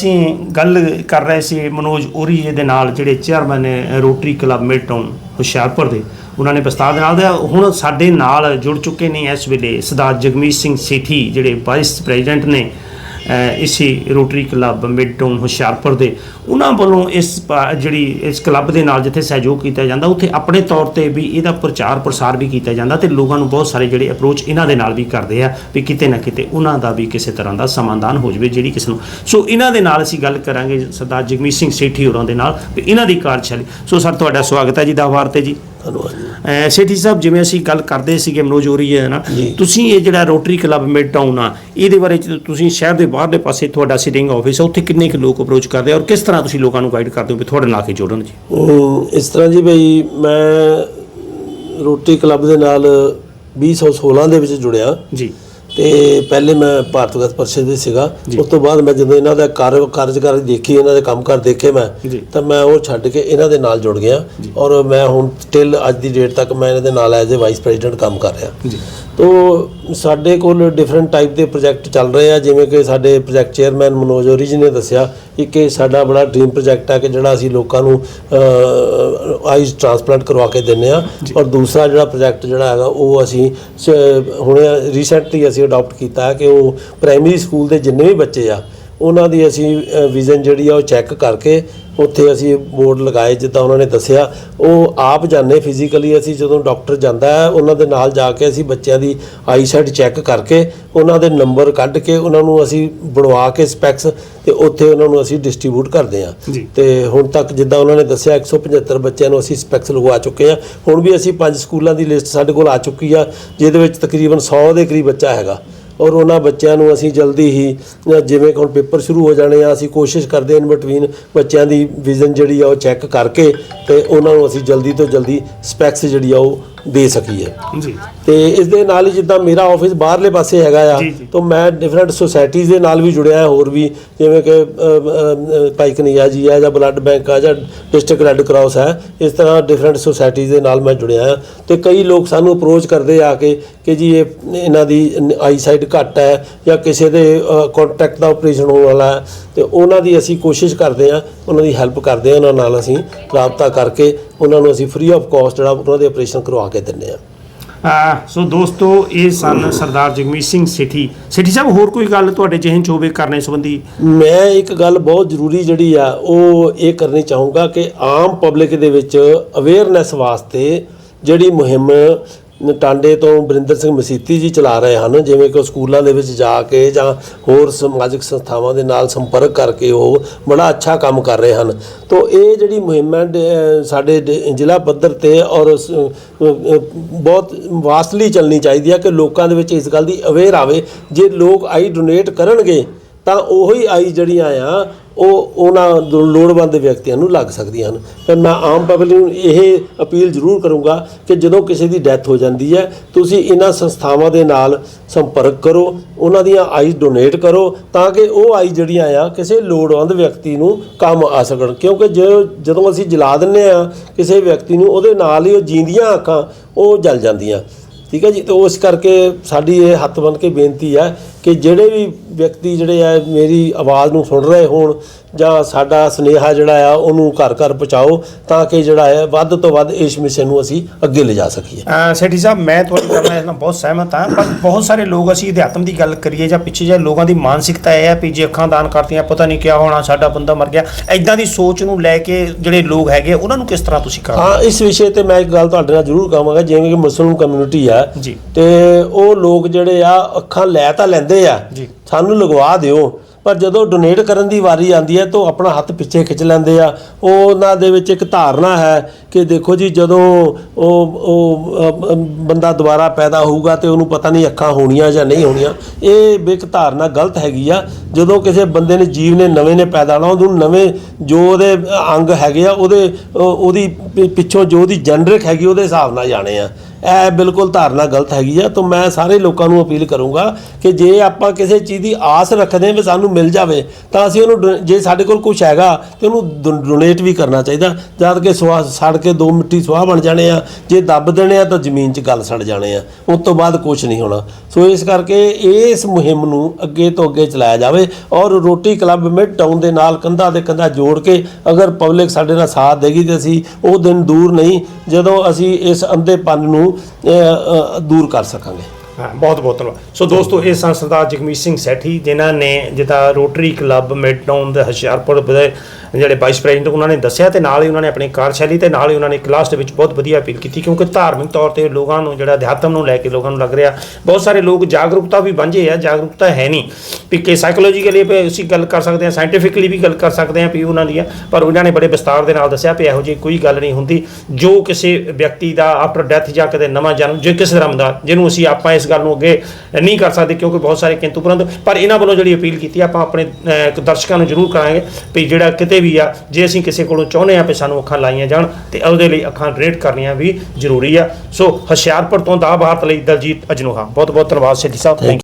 ਅਸੀਂ ਗੱਲ ਕਰ ਰਹੇ ਸੀ ਮਨੋਜ ਉਰੀ ਜੀ ਦੇ ਨਾਲ, ਜਿਹੜੇ ਚੇਅਰਮੈਨ ਨੇ Rotary club midtown Hoshiarpur ਦੇ, ਉਹਨਾਂ ਨੇ ਪ੍ਰਸਤਾਵ ਦੇ ਨਾਲ ਦੇ, ਹੁਣ ਸਾਡੇ ਨਾਲ ਜੁੜ ਚੁੱਕੇ ਨੇ ਇਸ ਵੇਲੇ ਸਰਦਾਰ ਜਗਮੀਤ ਸਿੰਘ ਸੇਠੀ, ਜਿਹੜੇ ਵਾਈਸ ਪ੍ਰੈਜ਼ੀਡੈਂਟ ਨੇ ਇਸੇ rotary club midtown Hoshiarpur ਦੇ, ਉਹਨਾਂ ਵੱਲੋਂ ਇਸ ਜਿਹੜੀ ਇਸ ਕਲੱਬ ਦੇ ਨਾਲ ਜਿੱਥੇ ਸਹਿਯੋਗ ਕੀਤਾ ਜਾਂਦਾ, ਉੱਥੇ ਆਪਣੇ ਤੌਰ ਤੇ ਵੀ ਇਹਦਾ ਪ੍ਰਚਾਰ ਪ੍ਰਸਾਰ ਵੀ ਕੀਤਾ ਜਾਂਦਾ ਤੇ ਲੋਕਾਂ ਨੂੰ ਬਹੁਤ ਸਾਰੇ ਜਿਹੜੇ ਅਪਰੋਚ ਇਹਨਾਂ ਦੇ ਨਾਲ ਵੀ ਕਰਦੇ ਆ ਵੀ ਕਿਤੇ ਨਾ ਕਿਤੇ ਉਹਨਾਂ ਦਾ ਵੀ ਕਿਸੇ ਤਰ੍ਹਾਂ ਦਾ ਸਮਾਧਾਨ ਹੋ ਜਾਵੇ ਜਿਹੜੀ ਕਿਸੇ ਨੂੰ। ਸੋ ਇਹਨਾਂ ਦੇ ਨਾਲ ਅਸੀਂ ਗੱਲ ਕਰਾਂਗੇ ਸਰਦਾਰ ਜਗਮੀਤ ਸਿੰਘ ਸੇਠੀ ਹੋਰਾਂ ਦੇ ਨਾਲ ਵੀ ਇਹਨਾਂ ਦੀ ਕਾਰਜਸ਼ੈਲੀ। ਸੋ ਸਰ, ਤੁਹਾਡਾ ਸਵਾਗਤ ਹੈ ਜੀ ਦਾ ਵਾਰ ਤੇ ਜੀ। ਧੰਨਵਾਦ ਜੀ। ਅਹ ਸੇਠੀ ਸਾਹਿਬ ਜਿਵੇਂ ਅਸੀਂ ਗੱਲ ਕਰਦੇ ਸੀਗੇ ਮਨੋਜ ਹੋਰੀ ਹੈ ਨਾ। ਤੁਸੀਂ ਇਹ ਜਿਹੜਾ ਰੋਟਰੀ ਕਲੱਬ ਮਿਡ ਟਾਊਨ ਆ ਇਹਦੇ ਬਾਰੇ ਤੁਸੀਂ ਸ਼ਹਿਰ ਦੇ ਬਾਹਰਲੇ ਪਾਸੇ ਤੁਹਾਡਾ ਸਿਟਿੰਗ ਆਫਿਸ ਆ ਉੱਥੇ ਕਿੰਨੇ ਕੁ ਲੋਕ ਅਪਰੋਚ ਕਰਦੇ ਆ ਔਰ ਕਿਸ ਤਰ੍ਹਾਂ ਤੁਸੀਂ ਲੋਕਾਂ ਨੂੰ ਗਾਈਡ ਕਰਦੇ ਹੋ ਵੀ ਤੁਹਾਡੇ ਨਾਲ ਕੇ ਜੋੜਨ ਜੀ? ਅਮ ਇਸ ਤਰ੍ਹਾਂ ਜੀ ਬਈ ਮੈਂ ਰੋਟੀ ਕਲੱਬ ਦੇ ਨਾਲ 2016 ਦੇ ਵਿੱਚ ਜੁੜਿਆ। ਜੀ। ਤੇ ਪਹਿਲੇ ਮੈਂ ਭਾਰਤ ਗੈਸ ਪਰਿਸ਼ਦ ਦੇ ਸੀਗਾ। ਉਸ ਤੋਂ ਬਾਅਦ ਮੈਂ ਜਦੋਂ ਇਹਨਾਂ ਦਾ ਕਾਰ ਕਾਰਜਕਾਰੀ ਦੇਖੀ ਇਹਨਾਂ ਦੇ ਕੰਮਕਾਰ ਦੇਖੇ ਮੈਂ। ਤਾਂ ਮੈਂ ਉਹ ਛੱਡ ਕੇ ਇਹਨਾਂ ਦੇ ਨਾਲ ਜੁੜ ਗਿਆ। ਔਰ ਮੈਂ ਹੁਣ ਸਟਿਲ ਅੱਜ ਦੀ ਡੇਟ ਤੱਕ ਮੈਂ ਇਹਨਾਂ ਦੇ ਨਾਲ ਐਜ਼ ਅ ਵਾਈਸ ਪ੍ਰੈਜ਼ੀਡੈਂਟ ਕੰਮ ਕਰ ਰਿਹਾ। ਜੀ। ਤੋ ਸਾਡੇ ਕੋਲ ਡਿਫਰੈਂਟ ਟਾਈਪ ਦੇ ਪ੍ਰੋਜੈਕਟ ਚੱਲ ਰਹੇ ਆ ਜਿਵੇਂ ਕਿ ਸਾਡੇ ਪ੍ਰੋਜੈਕਟ ਚੇਅਰਮੈਨ ਮਨੋਜ ਔਰੀ ਜੀ ਨੇ ਦੱਸਿਆ ਕਿ ਕਿ ਸਾਡਾ ਬੜਾ ਡ੍ਰੀਮ ਪ੍ਰੋਜੈਕਟ ਹੈ ਕਿ ਜਿਹੜਾ ਅਸੀਂ ਲੋਕਾਂ ਨੂੰ ਆਈਜ਼ ਟ੍ਰਾਂਸਪਲਾਂਟ ਕਰਵਾ ਕੇ ਦਿੰਨੇ ਆ। ਔਰ ਦੂਸਰਾ ਜਿਹੜਾ ਪ੍ਰੋਜੈਕਟ ਜਿਹੜਾ ਹੈਗਾ ਉਹ ਅਸੀਂ ਹੁਣੇ ਰੀਸੈਂਟਲੀ ਅਸੀਂ ਅਡਾਪਟ ਕੀਤਾ ਕਿ ਉਹ ਪ੍ਰਾਇਮਰੀ ਸਕੂਲ ਦੇ ਜਿੰਨੇ ਵੀ ਬੱਚੇ ਆ, ਉਹਨਾਂ ਦੀ ਅਸੀਂ ਵਿਜ਼ਨ ਜਿਹੜੀ ਆ ਉਹ ਚੈੱਕ ਕਰਕੇ ਉੱਥੇ ਅਸੀਂ ਬੋਰਡ ਲਗਾਏ ਜਿੱਦਾਂ ਉਹਨਾਂ ਨੇ ਦੱਸਿਆ। ਉਹ ਆਪ ਜਾਣੇ ਫਿਜ਼ੀਕਲੀ ਅਸੀਂ ਜਦੋਂ ਡਾਕਟਰ ਜਾਂਦਾ ਹੈ ਉਹਨਾਂ ਦੇ ਨਾਲ ਜਾ ਕੇ ਅਸੀਂ ਬੱਚਿਆਂ ਦੀ ਆਈਸਾਈਟ ਚੈੱਕ ਕਰਕੇ ਉਹਨਾਂ ਦੇ ਨੰਬਰ ਕੱਢ ਕੇ ਉਹਨਾਂ ਨੂੰ ਅਸੀਂ ਬਣਵਾ ਕੇ ਸਪੈਕਸ ਤੇ ਉੱਥੇ ਉਹਨਾਂ ਨੂੰ ਅਸੀਂ ਡਿਸਟ੍ਰੀਬਿਊਟ ਕਰਦੇ ਹਾਂ। ਜੀ। ਤੇ ਹੁਣ ਤੱਕ ਜਿੱਦਾਂ ਉਹਨਾਂ ਨੇ ਦੱਸਿਆ 175 ਬੱਚਿਆਂ ਨੂੰ ਅਸੀਂ ਸਪੈਕਸ ਲਗਵਾ ਚੁੱਕੇ ਹਾਂ। ਹੁਣ ਵੀ ਅਸੀਂ ਪੰਜ ਸਕੂਲਾਂ ਦੀ ਲਿਸਟ ਸਾਡੇ ਕੋਲ ਆ ਚੁੱਕੀ ਆ ਜਿਹਦੇ ਵਿੱਚ ਤਕਰੀਬਨ 100 ਦੇ ਕਰੀਬ ਬੱਚਾ ਹੈਗਾ। ਔਰ ਉਹਨਾਂ ਬੱਚਿਆਂ ਨੂੰ ਅਸੀਂ ਜਲਦੀ ਹੀ ਜਿਵੇਂ ਕਿ ਹੁਣ ਪੇਪਰ ਸ਼ੁਰੂ ਹੋ ਜਾਣੇ ਆ, ਅਸੀਂ ਕੋਸ਼ਿਸ਼ ਕਰਦੇ ਇਨ ਬਿਟਵੀਨ ਬੱਚਿਆਂ ਦੀ ਵਿਜ਼ਨ ਜਿਹੜੀ ਆ ਉਹ ਚੈੱਕ ਕਰਕੇ ਤੇ ਉਹਨਾਂ ਨੂੰ ਅਸੀਂ ਜਲਦੀ ਤੋਂ ਜਲਦੀ ਸਪੈਕਸ ਜਿਹੜੀ ਆ ਉਹ ਦੇ ਸਕੀਏ ਜੀ। ਤੇ ਇਸ ਦੇ ਨਾਲ ਹੀ ਜਿੱਦਾਂ ਮੇਰਾ ਆਫਿਸ ਬਾਹਰਲੇ ਪਾਸੇ ਹੈਗਾ ਆ ਜੀ, ਜੀ। ਤਾਂ ਮੈਂ ਡਿਫਰੈਂਟ ਸੁਸਾਇਟੀਜ਼ ਦੇ ਨਾਲ ਵੀ ਜੁੜਿਆ ਹੋਰ ਵੀ ਜਿਵੇਂ ਕਿ ਪਾਈਕਨੀਆ ਜੀ ਹੈ ਜਾਂ ਬਲੱਡ ਬੈਂਕ ਆ ਜਾਂ ਡਿਸਟ੍ਰਿਕਟ ਰੈੱਡ ਕਰਾਸ ਹੈ ਇਸ ਤਰ੍ਹਾਂ ਡਿਫਰੈਂਟ ਸੁਸਾਇਟੀਜ਼ ਦੇ ਨਾਲ ਮੈਂ ਜੁੜਿਆ ਹਾਂ ਤੇ ਕਈ ਲੋਕ ਸਾਨੂੰ ਅਪਰੋਚ ਕਰਦੇ ਆ ਕੇ ਕਿ ਜੀ ਇਹ ਇਹਨਾਂ ਦੀ ਆਈ ਸਾਈਡ ਘੱਟ ਹੈ ਜਾਂ ਕਿਸੇ ਦੇ ਕੰਟੈਕਟ ਦਾ ਆਪਰੇਸ਼ਨ ਹੋਣ ਵਾਲਾ ਹੈ। ਤੇ ਉਹਨਾਂ ਦੀ ਅਸੀਂ ਕੋਸ਼ਿਸ਼ ਕਰਦੇ ਆ ਉਹਨਾਂ ਦੀ ਹੈਲਪ ਕਰਦੇ ਆ ਉਹਨਾਂ ਨਾਲ ਅਸੀਂ ਰਾਬਤਾ ਕਰਕੇ ਉਹਨਾਂ ਨੂੰ ਅਸੀਂ ਫ੍ਰੀ ਆਫ ਕਾਸਟ ਜਿਹੜਾ ਉਹਨਾਂ ਦੇ ਆਪਰੇਸ਼ਨ ਕਰਵਾ ਕੇ ਆ। ਆ ਸੋ ਦੋਸਤੋ ਇਹ ਸਨ ਸਰਦਾਰ ਜਗਮੀਤ ਸਿੰਘ ਸੇਠੀ। ਸੇਠੀ ਸਾਹਿਬ ਹੋਰ ਕੋਈ ਗੱਲ ਤੁਹਾਡੇ ਜਿਹਨ ਚ ਹੋਵੇ ਕਰਨੇ ਸੰਬੰਧੀ? ਮੈਂ ਇੱਕ ਗੱਲ ਬਹੁਤ ਜ਼ਰੂਰੀ ਜਿਹੜੀ ਆ ਉਹ ਇਹ ਕਰਨੀ ਚਾਹੂੰਗਾ ਕਿ ਆਮ ਪਬਲਿਕ ਦੇ ਵਿੱਚ ਅਵੇਅਰਨੈਸ ਵਾਸਤੇ ਜਿਹੜੀ ਮੁਹਿੰਮ ਟਾਂਡੇ ਤੋਂ ਬਰਿੰਦਰ ਸਿੰਘ ਮਸੀਤੀ ਜੀ ਚਲਾ ਰਹੇ ਹਨ, ਜਿਵੇਂ ਕਿ ਉਹ ਸਕੂਲਾਂ ਦੇ ਵਿੱਚ ਜਾ ਕੇ ਜਾਂ ਹੋਰ ਸਮਾਜਿਕ ਸੰਸਥਾਵਾਂ ਦੇ ਨਾਲ ਸੰਪਰਕ ਕਰਕੇ ਉਹ ਬੜਾ ਅੱਛਾ ਕੰਮ ਕਰ ਰਹੇ ਹਨ। ਤੋਂ ਇਹ ਜਿਹੜੀ ਮੁਹਿੰਮ ਹੈ, ਡ- ਸਾਡੇ ਡ- ਜ਼ਿਲ੍ਹਾ ਪੱਧਰ ਤੇ ਔਰ ਬਹੁਤ ਵਾਸਟਲੀ ਚੱਲਣੀ ਚਾਹੀਦੀ ਹੈ ਕਿ ਲੋਕਾਂ ਦੇ ਵਿੱਚ ਇਸ ਗੱਲ ਦੀ ਅਵੇਅਰ ਆਵੇ। ਜੇ ਲੋਕ ਆਈ ਡੋਨੇਟ ਕਰਨਗੇ ਤਾਂ ਉਹੀ ਆਈ ਜਿਹੜੀਆਂ ਆ, ਉਹ ਉਹਨਾਂ ਦੋ- ਲੋੜਵੰਦ ਵਿਅਕਤੀਆਂ ਨੂੰ ਲੱਗ ਸਕਦੀਆਂ ਹਨ। ਪਰ ਮੈਂ ਆਮ ਪਬਲਿਕ ਨੂੰ ਇਹ ਅਪੀਲ ਜ਼ਰੂਰ ਕਰੂੰਗਾ ਕਿ ਜਦੋਂ ਕਿਸੇ ਦੀ ਡੈਥ ਹੋ ਜਾਂਦੀ ਹੈ, ਤੁਸੀਂ ਇਹਨਾਂ ਸੰਸਥਾਵਾਂ ਦੇ ਨਾਲ ਸੰਪਰਕ ਕਰੋ, ਉਹਨਾਂ ਦੀਆਂ ਆਈ ਡੋਨੇਟ ਕਰੋ, ਤਾਂ ਕਿ ਉਹ ਆਈ ਜਿਹੜੀਆਂ ਆ, ਕਿਸੇ ਲੋੜਵੰਦ ਵਿਅਕਤੀ ਨੂੰ ਕੰਮ ਆ ਸਕਣ। ਕਿਉਂਕਿ ਜਦੋਂ ਅਸੀਂ ਜਲਾ ਦਿੰਨੇ ਆ ਕਿਸੇ ਵਿਅਕਤੀ ਨੂੰ ਉਹਦੇ ਨਾਲ ਹੀ ਉਹ ਜੀਂਦੀਆਂ ਅੱਖਾਂ, ਉਹ ਜਲ ਜਾਂਦੀਆਂ। ਠੀਕ ਹੈ ਜੀ? ਤੇ ਉਸ ਕਰਕੇ ਸਾਡੀ ਇਹ ਹੱਥ ਬੰਨ ਕੇ ਬੇਨਤੀ ਹੈ ਕਿ ਜਿਹੜੇ ਵੀ ਵਿਅਕਤੀ ਜਿਹੜੇ ਆ ਮੇਰੀ ਆਵਾਜ਼ ਨੂੰ ਸੁਣ ਰਹੇ ਹੋਣ ਜਾਂ ਸਾਡਾ ਸੁਨੇਹਾ ਜਿਹੜਾ ਆ ਉਹਨੂੰ ਘਰ ਘਰ ਪਹੁੰਚਾਓ ਤਾਂ ਕਿ ਜਿਹੜਾ ਹੈ ਵੱਧ ਤੋਂ ਵੱਧ ਇਸ ਮਿਸ਼ਨ ਨੂੰ ਅਸੀਂ ਅੱਗੇ ਲਿਜਾ ਸਕੀਏ। ਸੇਠੀ ਸਾਹਿਬ ਮੈਂ ਤੁਹਾਡੀ ਗੱਲ ਨਾਲ ਬਹੁਤ ਸਹਿਮਤ ਹਾਂ ਪਰ ਬਹੁਤ ਸਾਰੇ ਲੋਕ ਅਸੀਂ ਅਧਿਆਤਮ ਦੀ ਗੱਲ ਕਰੀਏ ਜਾਂ ਪਿੱਛੇ ਜੇ ਲੋਕਾਂ ਦੀ ਮਾਨਸਿਕਤਾ ਇਹ ਹੈ ਵੀ ਜੇ ਅੱਖਾਂ ਦਾਨ ਕਰਤੀਆਂ ਪਤਾ ਨਹੀਂ ਕਿਆ ਹੋਣਾ ਸਾਡਾ ਬੰਦਾ ਮਰ ਗਿਆ। ਐਦਾਂ ਦੀ ਸੋਚ ਨੂੰ ਲੈ ਕੇ ਜਿਹੜੇ ਲੋਕ ਹੈਗੇ ਉਹਨਾਂ ਨੂੰ ਕਿਸ ਤਰ੍ਹਾਂ ਤੁਸੀਂ ਕਰਦੇ ਹਾਂ? ਇਸ ਵਿਸ਼ੇ ਤੇ ਮੈਂ ਇੱਕ ਗੱਲ ਤੁਹਾਡੇ ਨਾਲ ਜ਼ਰੂਰ ਕਹਾਂਗਾ ਜਿਵੇਂ ਕਿ ਮੁਸਲਮਾਨ ਕਮਿਊਨਿਟੀ ਆ। ਜੀ। ਤੇ ਉਹ ਲੋਕ ਜਿਹੜੇ ਆ ਅੱਖਾਂ ਲੈ ਤਾਂ ਲੈਂਦੇ ਆ। ਜੀ। ਸਾਨੂੰ ਲਗਵਾ ਦਿਓ। ਪਰ ਜਦੋਂ ਡੋਨੇਟ ਕਰਨ ਦੀ ਵਾਰੀ ਆਉਂਦੀ ਹੈ ਤਾਂ ਆਪਣਾ ਹੱਥ ਪਿੱਛੇ ਖਿੱਚ ਲੈਂਦੇ ਆ। ਉਹ ਉਹਨਾਂ ਦੇ ਵਿੱਚ ਇੱਕ ਧਾਰਨਾ ਹੈ ਕਿ ਦੇਖੋ ਜੀ ਜਦੋਂ ਉਹ ਉਹ ਬੰਦਾ ਦੁਬਾਰਾ ਪੈਦਾ ਹੋਊਗਾ ਤੇ ਉਹਨੂੰ ਪਤਾ ਨਹੀਂ ਅੱਖਾਂ ਹੋਣੀਆਂ ਜਾਂ ਨਹੀਂ ਹੋਣੀਆਂ। ਇਹ ਇੱਕ ਧਾਰਨਾ ਗਲਤ ਹੈਗੀ ਆ। ਜਦੋਂ ਕਿਸੇ ਬੰਦੇ ਨੇ ਜੀਵ ਨੇ ਨਵੇਂ ਨੇ ਪੈਦਾ ਹੋਣਾ ਉਹਨੂੰ ਨਵੇਂ ਜੋ ਉਹਦੇ ਅੰਗ ਹੈਗੇ ਆ ਉਹਦੇ ਉਹ- ਉਹਦੀ ਪਿੱਛੋਂ ਜੋ ਉਹਦੀ ਜਨਰਿਕ ਹੈਗੀ ਉਹਦੇ ਹਿਸਾਬ ਨਾਲ ਜਾਣੇ ਆ। ਇਹ ਬਿਲਕੁਲ ਧਾਰਨਾ ਗਲਤ ਹੈਗੀ ਆ, ਤਾਂ ਮੈਂ ਸਾਰੇ ਲੋਕਾਂ ਨੂੰ ਅਪੀਲ ਕਰੂੰਗਾ ਕਿ ਜੇ ਆਪਾਂ ਕਿਸੇ ਚੀਜ਼ ਦੀ ਆਸ ਰੱਖਦੇ ਹਾਂ ਵੀ ਸਾਨੂੰ ਮਿਲ ਜਾਵੇ, ਤਾਂ ਅਸੀਂ ਉਹਨੂੰ ਡੋ- ਜੇ ਸਾਡੇ ਕੋਲ ਕੁਝ ਹੈਗਾ, ਤੇ ਉਹਨੂੰ ਡੋਨੇਟ ਵੀ ਕਰਨਾ ਚਾਹੀਦਾ। ਜਦ ਕਿ ਸੁਆਹ ਸੜ ਕੇ ਦੋ ਮਿੱਟੀ ਸੁਆਹ ਬਣ ਜਾਣੇ ਆ, ਜੇ ਦੱਬ ਦੇਣੇ ਆ ਤਾਂ ਜ਼ਮੀਨ 'ਚ ਗੱਲ ਸੜ ਜਾਣੇ ਆ, ਉਸ ਤੋਂ ਬਾਅਦ ਕੁਝ ਨਹੀਂ ਹੋਣਾ। ਸੋ ਇਸ ਕਰਕੇ ਇਸ ਮੁਹਿੰਮ ਨੂੰ ਅੱਗੇ ਤੋਂ ਅੱਗੇ ਚਲਾਇਆ ਜਾਵੇ ਔਰ ਰੋਟੀ ਕਲੱਬ ਮਿਡ ਟਾਊਨ ਦੇ ਨਾਲ ਕੰਧਾ ਤੇ ਕੰਧਾ ਜੋੜ ਕੇ ਅਗਰ ਪਬਲਿਕ ਸਾਡੇ ਨਾਲ ਸਾਥ ਦੇਗੀ ਤੇ ਅਸੀਂ ਉਹ ਦਿਨ ਦੂਰ ਨਹੀਂ, ਜਦੋਂ ਅਸੀਂ ਇਸ ਅੰਧੇਪਨ ਨੂੰ ਅ, ਦੂਰ ਕਰ ਸਕਾਂਗੇ। ਹਾਂ, ਬਹੁਤ ਬਹੁਤ ਧੰਨਵਾਦ। ਸੋ ਦੋਸਤੋ, ਇਹ ਸਨ ਸਰਦਾਰ ਜਗਮੀਤ ਸਿੰਘ ਸੈਠੀ, ਜਿਨ੍ਹਾਂ ਨੇ ਜਿੱਦਾਂ ਰੋਟਰੀ ਕਲੱਬ, ਮਿਡਟਾਊਨ ਦੇ ਹੁਸ਼ਿਆਰਪੁਰ ਦੇ ਜਿਹੜੇ ਵਾਈਸ ਪ੍ਰੈਜ਼ੀਡੈਂਟ ਉਹਨਾਂ ਨੇ ਦੱਸਿਆ ਤੇ ਨਾਲ ਹੀ ਉਹਨਾਂ ਨੇ ਆਪਣੀ ਕਾਰਜਸ਼ੈਲੀ ਤੇ ਨਾਲ ਹੀ ਉਹਨਾਂ ਨੇ ਕਲਾਸ ਦੇ ਵਿੱਚ ਬਹੁਤ ਵਧੀਆ ਅਪੀਲ ਕੀਤੀ ਕਿਉਂਕਿ ਧਾਰਮਿਕ ਤੌਰ ਤੇ ਲੋਕਾਂ ਨੂੰ ਜਿਹੜਾ ਅਧਿਆਤਮ ਨੂੰ ਲੈ ਕੇ ਲੋਕਾਂ ਨੂੰ ਲੱਗ ਰਿਹਾ। ਬਹੁਤ ਸਾਰੇ ਲੋਕ ਜਾਗਰੂਕਤਾ ਵੀ ਵਾਂਝੇ ਆ, ਜਾਗਰੂਕਤਾ ਹੈ ਨਹੀਂ ਵੀ ਕਿ ਸਾਈਕੋਲੋਜੀਕਲੀ ਵੀ ਅਸੀਂ ਗੱਲ ਕਰ ਸਕਦੇ ਹਾਂ ਸਾਇੰਟੀਫਿਕਲੀ ਵੀ ਗੱਲ ਕਰ ਸਕਦੇ ਹਾਂ ਵੀ ਉਹਨਾਂ ਦੀਆਂ ਪਰ ਉਹਨਾਂ ਨੇ ਬੜੇ ਵਿਸਤਾਰ ਦੇ ਨਾਲ ਦੱਸਿਆ ਵੀ ਇਹੋ ਜਿਹੀ ਕੋਈ ਗੱਲ ਨਹੀਂ ਹੁੰਦੀ। ਜੋ ਕਿਸੇ ਵਿਅਕਤੀ ਦਾ ਆਫਟਰ ਡੈਥ ਜਾਂ ਕਦੇ ਨਵਾਂ ਜਨਮ, ਜੇ ਕਿਸੇ ਧਰਮ ਦਾ, ਜਿਹਨੂੰ ਅਸੀਂ ਆਪਾਂ ਇਸ ਗੱਲ ਨੂੰ ਅੱਗੇ ਨਹੀਂ ਕਰ ਸਕਦੇ ਕਿਉਂਕਿ ਬਹੁਤ ਸਾਰੇ ਕਿੰਤੂ ਪਰੰਤੂ ਪਰ ਇਹਨਾਂ ਵੱਲੋਂ ਜਿਹੜੀ ਅਪੀਲ ਕੀਤੀ ਆਪਾਂ ਆਪਣੇ ਦਰਸ਼ਕਾਂ ਨੂੰ ਜ਼ਰੂਰ ਕਰਾਂਗੇ ਵੀ ਜਿਹੜਾ ਕਿਤੇ ਵੀ ਆ, ਜੇ ਅਸੀਂ ਕਿਸੇ ਕੋਲੋਂ ਚਾਹੁੰਦੇ ਆ ਵੀ ਸਾਨੂੰ ਅੱਖਾਂ ਲਾਈਆਂ ਜਾਣ ਤੇ ਉਹਦੇ ਲਈ ਅੱਖਾਂ ਰੇਟ ਕਰਨੀਆਂ ਵੀ ਜ਼ਰੂਰੀ ਆ। ਸੋ ਹੁਸ਼ਿਆਰਪੁਰ ਤੋਂ ਦਾ ਭਾਰਤ ਲਈ ਦਲਜੀਤ ਅਜਨੋਹਾ। ਬਹੁਤ ਬਹੁਤ ਧੰਨਵਾਦ ਸੇਠੀ ਸਾਹਿਬ। Thank you.